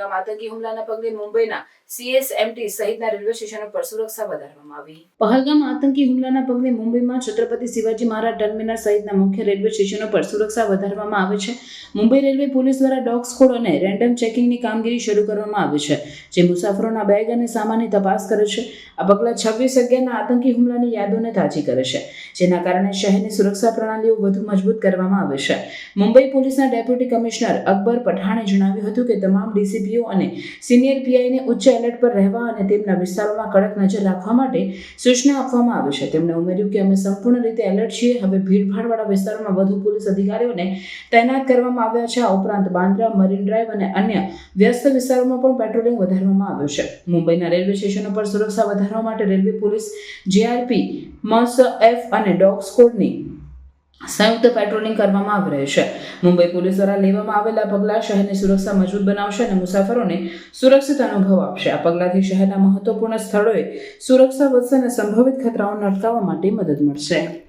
પહલગામ આતંકી હુમલાના પગલે મુંબઈના સીએસએમટી સહિતના રેલવે સ્ટેશનો પર સુરક્ષા વધારવામાં આવી. પહલગામ આતંકી હુમલાના પગલે મુંબઈમાં છત્રપતિ શિવાજી મહારાજ ટર્મિનસ સહિતના મુખ્ય રેલવે સ્ટેશનો પર સુરક્ષા વધારવામાં આવે છે. મુંબઈ રેલવે પોલીસ દ્વારા ડોગ સ્કોડ અને રેન્ડમ ચેકિંગની કામગીરી શરૂ કરવામાં આવી છે, જે મુસાફરોના બેગ અને સામાનની તપાસ કરે છે. આ પગલાં છવ્વીસ અગિયારના આતંકી હુમલાની યાદોને તાજી કરે છે, જેના કારણે શહેરની સુરક્ષા પ્રણાલીઓ વધુ મજબૂત કરવામાં આવે છે. મુંબઈ પોલીસના ડેપ્યુટી કમિશનર અકબર પઠાણે જણાવ્યું હતું કે તમામ ડીસીપીઓ અને સિનિયર પીઆઈને ઉચ્ચ એલર્ટ પર રહેવા અને તેમના વિસ્તારોમાં કડક નજર રાખવા માટે સૂચના આપવામાં આવી છે. તેમણે ઉમેર્યું કે અમે સંપૂર્ણ રીતે એલર્ટ છીએ. હવે ભીડભાડવાળા વિસ્તારોમાં વધુ પોલીસ અધિકારીઓને તૈનાત કરવામાં આવ્યા છે. આ ઉપરાંત બાંદ્રા, મરીન ડ્રાઈવ અને અન્ય વ્યસ્ત વિસ્તારોમાં પણ પેટ્રોલિંગ વધારવામાં આવ્યું છે. મુંબઈના રેલવે સ્ટેશનો પર સુરક્ષા વધારવા માટે રેલવે પોલીસ જીઆરપી મસ એફ અને ડોગ સ્કોડની સંયુક્ત પેટ્રોલિંગ કરવામાં આવી રહ્યું છે. મુંબઈ પોલીસ દ્વારા લેવામાં આવેલા પગલાં શહેરની સુરક્ષા મજબૂત બનાવશે અને મુસાફરોને સુરક્ષિત અનુભવ આપશે. આ પગલાંથી શહેરના મહત્વપૂર્ણ સ્થળોએ સુરક્ષા વધશે અને સંભવિત ખતરાઓને અટકાવવા માટે મદદ મળશે.